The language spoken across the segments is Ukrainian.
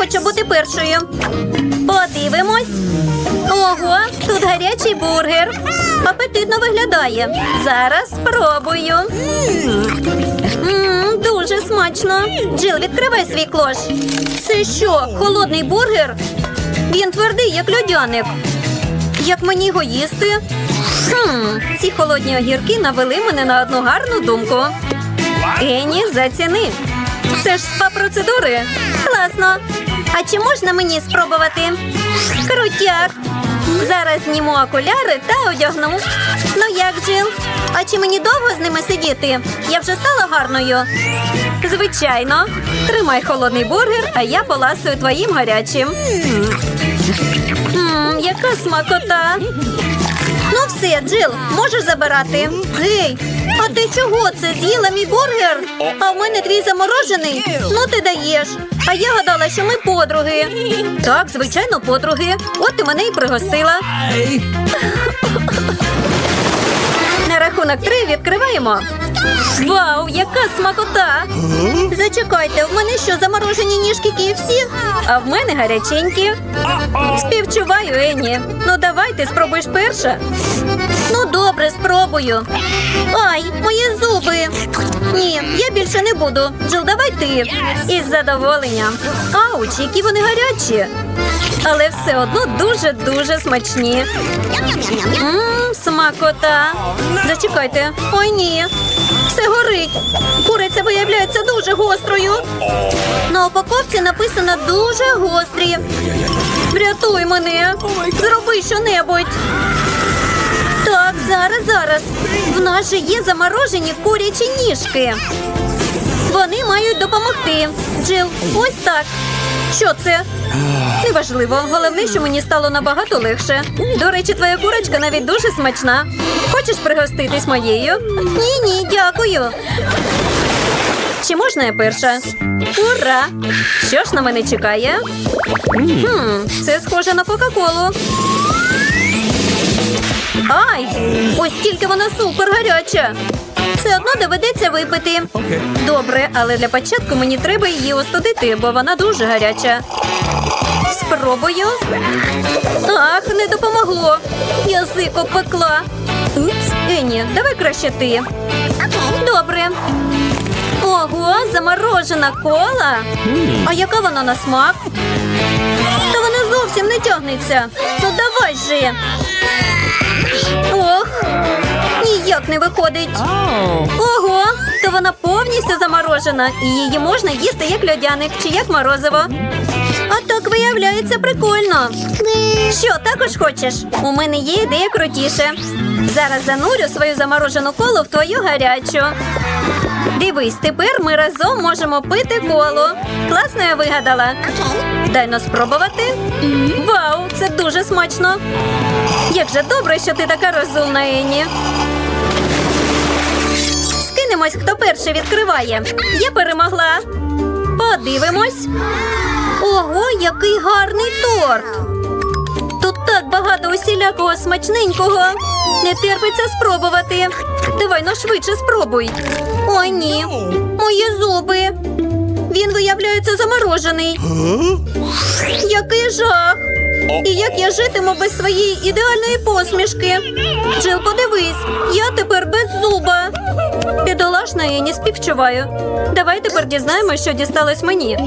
хочу бути першою. Подивимось. Ого, тут гарячий бургер. Апетитно виглядає. Зараз спробую. Мм, дуже смачно. Джил, відкривай свій клош. Це що, холодний бургер? Він твердий, як льодяник. Як мені його їсти? Хм, ці холодні огірки навели мене на одну гарну думку. Ені, заціни. Це ж спа процедури. Класно. А чи можна мені спробувати? Крутяк. Зараз зніму окуляри та одягну. Ну як, Джил? А чи мені довго з ними сидіти? Я вже стала гарною. Звичайно. Тримай холодний бургер, а я поласую твоїм гарячим. Мм, яка смакота. Ну все, Джил, можеш забирати. Гей, а ти чого це з'їла мій бургер? А в мене твій заморожений. Ну ти даєш. А я гадала, що ми подруги. Так, звичайно, подруги. От ти мене і пригостила. На рахунок три відкриваємо. Вау, яка смакота! Зачекайте, в мене що заморожені ніжки KFC? А в мене гаряченькі. Співчуваю, Енні. Ну давай ти спробуєш перша. Ну добре, спробую. Ай, мої зуби. Ні, я більше не буду. Джил, давай ти. Із задоволенням. Ауч, які вони гарячі. Але все одно дуже-дуже смачні. Мм, смакота. Зачекайте. Ой, ні. Все горить. Куриця виявляється дуже гострою. На упаковці написано дуже гострі. Врятуй мене. Зроби щонебудь. Зараз, зараз. В нас же є заморожені курячі ніжки. Вони мають допомогти. Джил, ось так. Що це? Неважливо. Головне, що мені стало набагато легше. До речі, твоя курочка навіть дуже смачна. Хочеш пригоститись моєю? Ні, ні, дякую. Чи можна я перша? Ура! Що ж на мене чекає? Хм, це схоже на Кока-Колу. Ай! Ось тільки вона супер гаряча. Все одно доведеться випити. Добре, але для початку мені треба її остудити, бо вона дуже гаряча. Спробую. Ах, не допомогло. Язик обпекла. Упс, Ені, давай краще ти. Добре. Ого, заморожена кола. А яка вона на смак? Та вона зовсім не тягнеться. Ну давай же. Ох, ніяк не виходить. Ого, то вона повністю заморожена, і її можна їсти як льодяник чи як морозиво. А так виявляється прикольно. Що, також хочеш? У мене є ідея крутіше. Зараз занурю свою заморожену колу в твою гарячу. Дивись, тепер ми разом можемо пити колу. Класно я вигадала. Дай но спробувати. Вау, це дуже смачно. Як же добре, що ти така розумна, Ені. Скинемось, хто перший відкриває. Я перемогла. Подивимось. Ого, який гарний торт. Тут так багато усілякого смачненького. Не терпиться спробувати. Давай ну швидше спробуй. Ой, ні. Мої зуби. Виявляється заморожений. Який жах! І як я житиму без своєї ідеальної посмішки? Джил, подивись, я тепер без зуба. Бідолашна я не співчуваю. Давай тепер дізнаємося, що дісталось мені.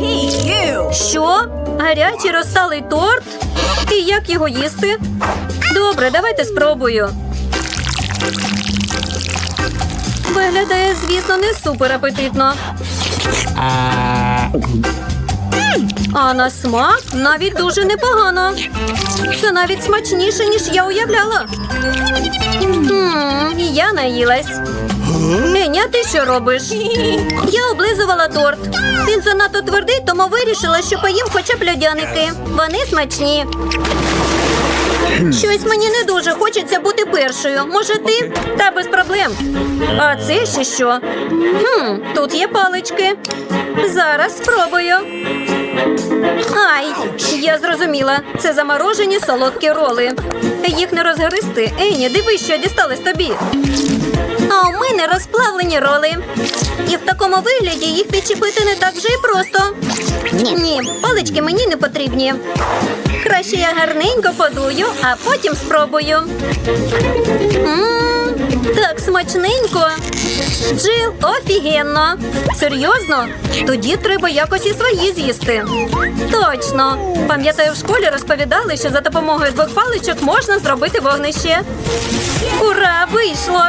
Що? Гарячий розсталий торт? І як його їсти? Добре, давайте спробую. Виглядає, звісно, не супер апетитно. А на смак навіть дуже непогано. Це навіть смачніше, ніж я уявляла. Я наїлась. Еня, ти що робиш? Я облизувала торт. Він занадто твердий, тому вирішила, що поїм хоча б льодяники. Вони смачні. Щось мені не дуже хочеться бути першою. Може, ти? Та без проблем. А це ще що? Хм, тут є палички. Зараз спробую. Ай, я зрозуміла. Це заморожені солодкі роли. Їх не розгристи. Ені, дивись, що дісталось тобі. А у мене розплавлені роли. І в такому вигляді їх підчепити не так вже й просто. Ні, палички мені не потрібні. Краще я гарненько подую, а потім спробую. Мм, так смачненько. Джил, офігенно. Серйозно? Тоді треба якось і свої з'їсти. Точно. Пам'ятаю, в школі розповідали, що за допомогою двох паличок можна зробити вогнище. Ура! Вийшло!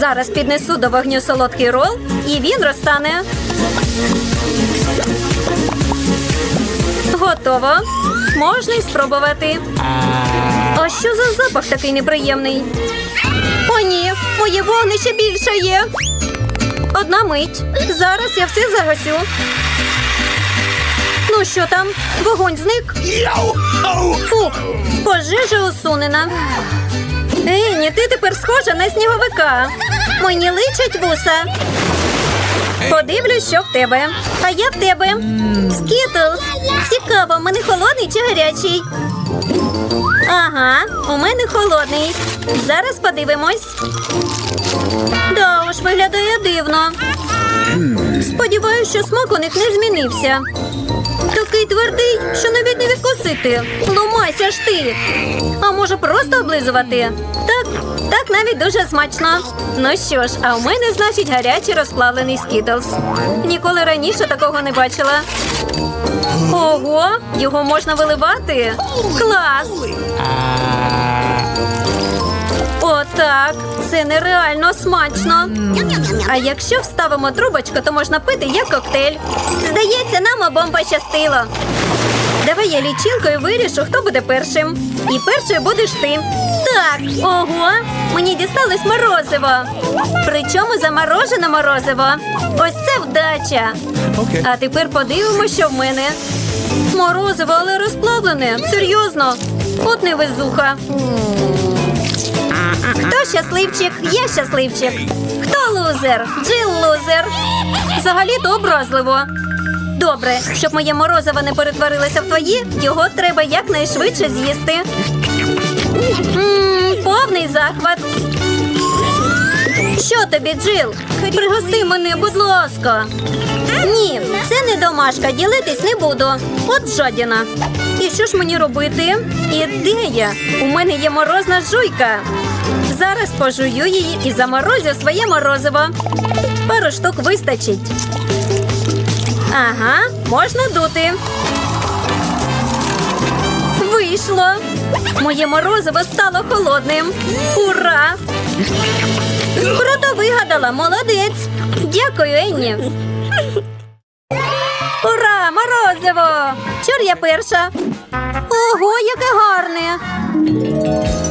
Зараз піднесу до вогню солодкий рол, і він розтане. Готово. Можна й спробувати. А що за запах такий неприємний? О, ні, моє вогнище більше є. Одна мить. Зараз я все загасю. Ну що там? Вогонь зник? Фу, пожежа усунена. Ейні, ти тепер схожа на сніговика. Мені личать вуса. Подивлюсь, що в тебе. А я в тебе. Скітлз. Цікаво, в мене холодний чи гарячий? Ага, у мене холодний. Зараз подивимось. Да уж, виглядає дивно. Сподіваюся, що смак у них не змінився. Такий твердий, що навіть не відкусити. Ломайся ж ти. А може просто облизувати? Так, так навіть дуже смачно. Ну що ж, а у мене, значить, гарячий розплавлений скітлс. Ніколи раніше такого не бачила. Ого, його можна виливати? Клас! Отак. Це нереально смачно. А якщо вставимо трубочку, то можна пити як коктейль. Здається, нам обом пощастило. Давай я лічилкою вирішу, хто буде першим. І першою будеш ти. Так, ого, мені дісталось морозиво. Причому заморожене морозиво. Ось це вдача. Окей. А тепер подивимося, що в мене. Морозиво, але розплавлене. Серйозно. От невезуха. Хто щасливчик? Я щасливчик. Хто лузер? Джил лузер. Взагалі-то образливо. Добре, щоб моє морозиво не перетворилося в твої, його треба якнайшвидше з'їсти. Повний захват. Що тобі, Джил? Пригости мене, будь ласка. Ні, це не домашка, ділитись не буду. От жадіна. І що ж мені робити? Ідея! У мене є морозна жуйка. Зараз пожую її і заморозю своє морозиво. Пару штук вистачить. Ага, можна дути. Вийшло. Моє морозиво стало холодним. Ура! Круто вигадала, молодець. Дякую, Енні. Ура, морозиво! Чур я перша. Ого, яке гарне.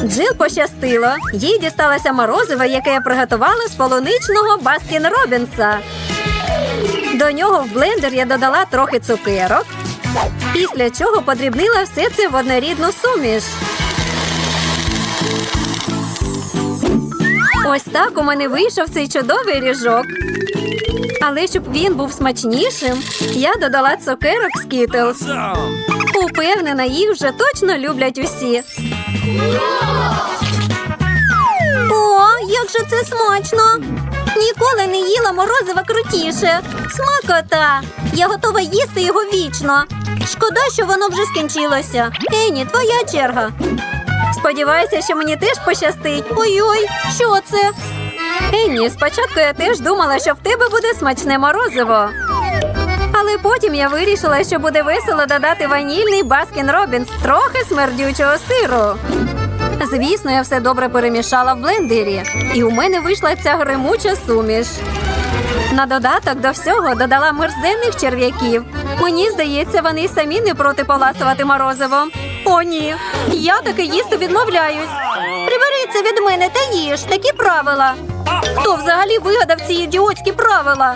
Джил пощастило. Їй дісталося морозиво, яке я приготувала з полуничного Баскін Робінса. До нього в блендер я додала трохи цукерок, після чого подрібнила все це в однорідну суміш. Ось так у мене вийшов цей чудовий ріжок. Але щоб він був смачнішим, я додала цукерок Skittles. Упевнена, їх вже точно люблять усі. О, як же це смачно! Ніколи не їла морозива крутіше. Смакота! Я готова їсти його вічно. Шкода, що воно вже скінчилося. Ені, твоя черга. Сподіваюся, що мені теж пощастить. Ой-ой, що це? Енні, спочатку я теж думала, що в тебе буде смачне морозиво. Але потім я вирішила, що буде весело додати ванільний Баскін Робінс, трохи смердючого сиру. Звісно, я все добре перемішала в блендері, і у мене вийшла ця гримуча суміш. На додаток до всього додала мерзенних черв'яків. Мені здається, вони самі не проти поласувати морозиво. О, ні, я таки їсти відмовляюсь. Приберіться від мене та їж такі правила. Хто взагалі вигадав ці ідіотські правила?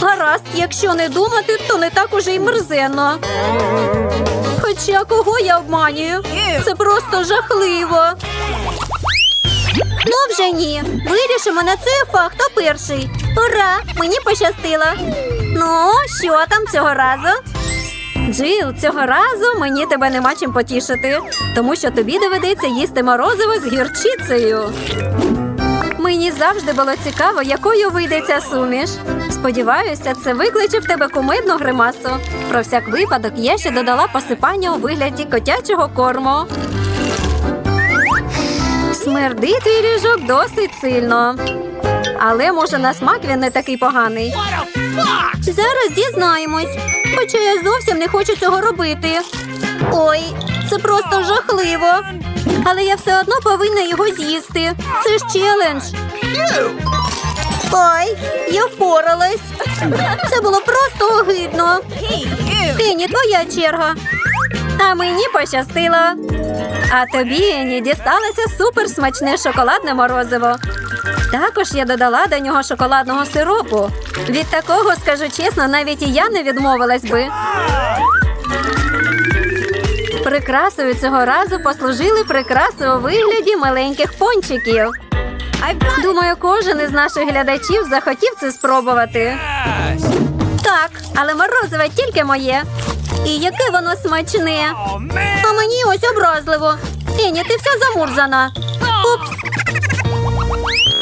Гаразд, якщо не думати, то не так уже й мерзенно. Хоча кого я обманюю? Це просто жахливо. Ну вже ні. Вирішимо на цифа, хто перший. Ура! Мені пощастило. Ну, що там цього разу? Джил, цього разу мені тебе нема чим потішити, тому що тобі доведеться їсти морозиво з гірчицею. Мені завжди було цікаво, якою вийде ця суміш. Сподіваюся, це викличе в тебе кумидну гримасу. Про всяк випадок я ще додала посипання у вигляді котячого корму. Смердить твій ріжок досить сильно. Але може на смак він не такий поганий. Зараз дізнаємось. Хоча я зовсім не хочу цього робити. Ой, це просто жахливо. Але я все одно повинна його з'їсти. Це ж челендж. Ой, я впоралась. Це було просто огидно. Ені, твоя черга. А мені пощастило. А тобі, Ені, дісталося суперсмачне шоколадне морозиво. Також я додала до нього шоколадного сиропу. Від такого, скажу чесно, навіть і я не відмовилась би. Прикрасою цього разу послужили прикраси у вигляді маленьких пончиків. Думаю, кожен із наших глядачів захотів це спробувати. Так, але морозиве тільки моє. І яке воно смачне. А мені ось образливо. Ені, ти вся замурзана. Упс.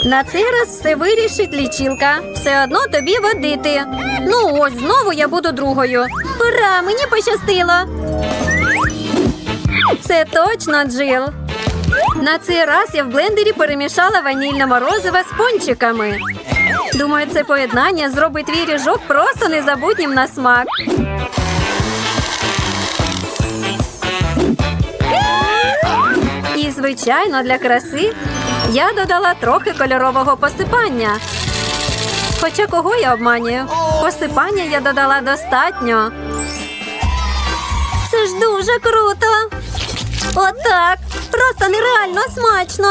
На цей раз все вирішить лічилка. Все одно тобі водити. Ну ось знову я буду другою. Ура, мені пощастило. Це точно Джил. На цей раз я в блендері перемішала ванільне морозиво з пончиками. Думаю, це поєднання зробить твій ріжок просто незабутнім на смак. І, звичайно, для краси я додала трохи кольорового посипання. Хоча кого я обманюю? Посипання я додала достатньо. Це ж дуже круто. Отак. Просто нереально смачно.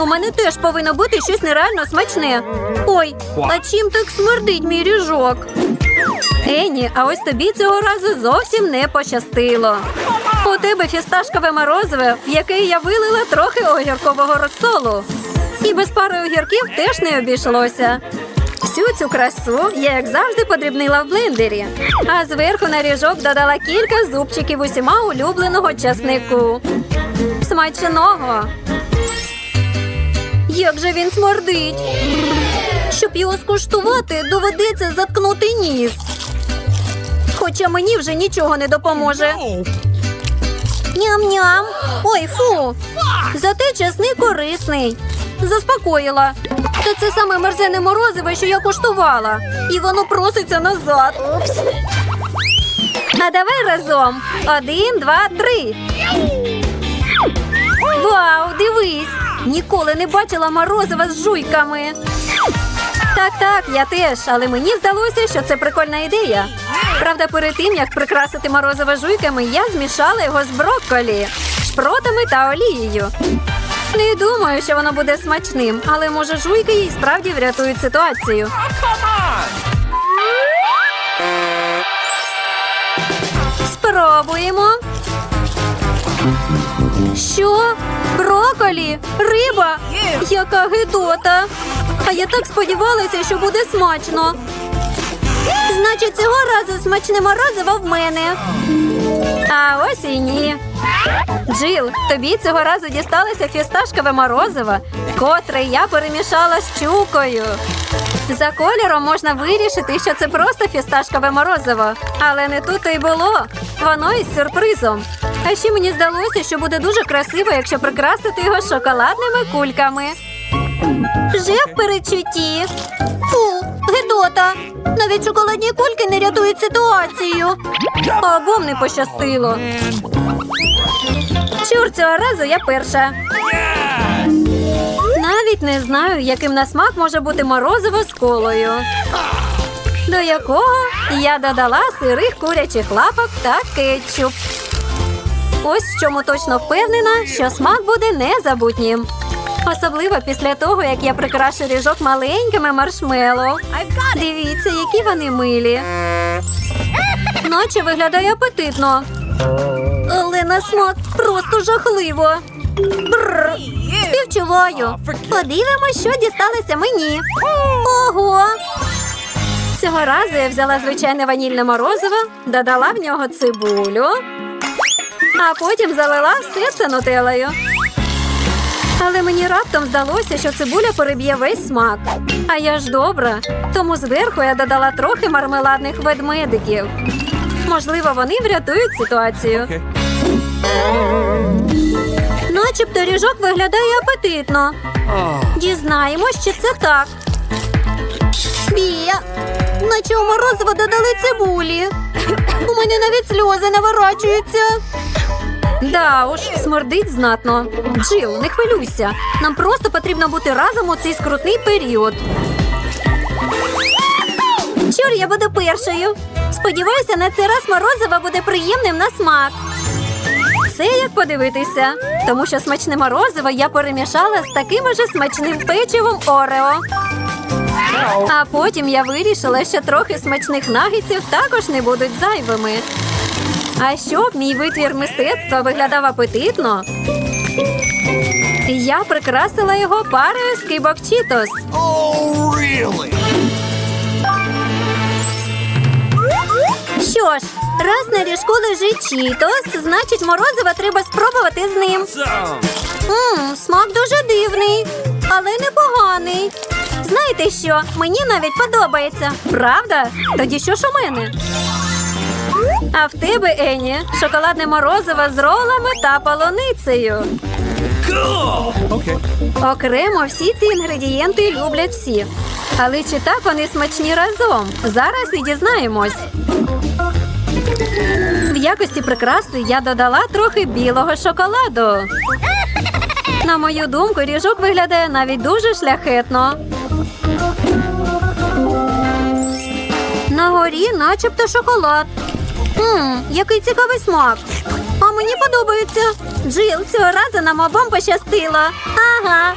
У мене теж повинно бути щось нереально смачне. Ой, а чим так смердить мій ріжок? Ені, а ось тобі цього разу зовсім не пощастило. У тебе фісташкове морозиве, в яке я вилила трохи огіркового розсолу. І без пари огірків теж не обійшлося. Всю цю красу я, як завжди, подрібнила в блендері, а зверху на ріжок додала кілька зубчиків усіма улюбленого часнику. Смачного! Як же він смердить! Щоб його скуштувати, доведеться заткнути ніс. Хоча мені вже нічого не допоможе. Ням-ням. Ой, фу. Зате чесник корисний. Заспокоїла. Та це саме мерзене морозиве, що я куштувала. І воно проситься назад. А давай разом. Один, два, три. Вау, дивись! Ніколи не бачила морозива з жуйками. Так, так, я теж, але мені здалося, що це прикольна ідея. Правда, перед тим як прикрасити морозиво жуйками, я змішала його з брокколі, шпротами та олією. Не думаю, що воно буде смачним, але може жуйки їй справді врятують ситуацію. Спробуємо. Що? Броколі? Риба? Яка гидота. А я так сподівалася, що буде смачно. Значить, цього разу смачне морозиво в мене. А ось і ні. Джил, тобі цього разу дісталося фісташкове морозиво, котре я перемішала з чукою. За кольором можна вирішити, що це просто фісташкове морозиво. Але не тут і було. Воно із сюрпризом. А ще мені здалося, що буде дуже красиво, якщо прикрасити його шоколадними кульками. Вже в передчутті. Фу, гидота. Навіть шоколадні кульки не рятують ситуацію. Обом не пощастило. Чур, цього разу я перша. Навіть не знаю, яким на смак може бути морозиво з колою. До якого я додала сирих курячих лапок та кетчуп. Ось в чому точно впевнена, що смак буде незабутнім. Особливо після того, як я прикрашу ріжок маленькими маршмеллоу. Дивіться, які вони милі. Наче виглядає апетитно. Але на смак просто жахливо. Бррр. Співчуваю. Подивимось, що дісталося мені. Ого! Цього разу я взяла звичайне ванільне морозиво, додала в нього цибулю, а потім залила все це нутеллою. Але мені раптом здалося, що цибуля переб'є весь смак. А я ж добра. Тому зверху я додала трохи мармеладних ведмедиків. Можливо, вони врятують ситуацію. Начебто ріжок виглядає апетитно. Дізнаємось, чи це так. Бія, наче у морозиво додали цибулі. У мене навіть сльози наворачуються. Да уж, смердить знатно. Джил, не хвилюйся. Нам просто потрібно бути разом у цей скрутний період. Чур, я буду першою. Сподіваюся, на цей раз морозиво буде приємним на смак. Це як подивитися, тому що смачне морозиво я перемішала з таким же смачним печивом Орео. А потім я вирішила, що трохи смачних нагетсів також не будуть зайвими. А щоб мій витвір мистецтва виглядав апетитно, я прикрасила його парою скибок Чітос. Oh, really? Що ж, раз на ріжку лежить Чітос, значить морозиво треба спробувати з ним. Мм, смак дуже дивний, але непоганий. Знаєте що? Мені навіть подобається. Правда? Тоді що ж у мене? А в тебе, Ені, шоколадне морозиво з ролами та полуницею. Okay. Окремо всі ці інгредієнти люблять всі. Але чи так вони смачні разом? Зараз і дізнаємось. В якості прикраси я додала трохи білого шоколаду. На мою думку, ріжок виглядає навіть дуже шляхетно. На горі начебто шоколад. Мм, який цікавий смак. А мені подобається. Джил, цього разу нам обом пощастило. Ага.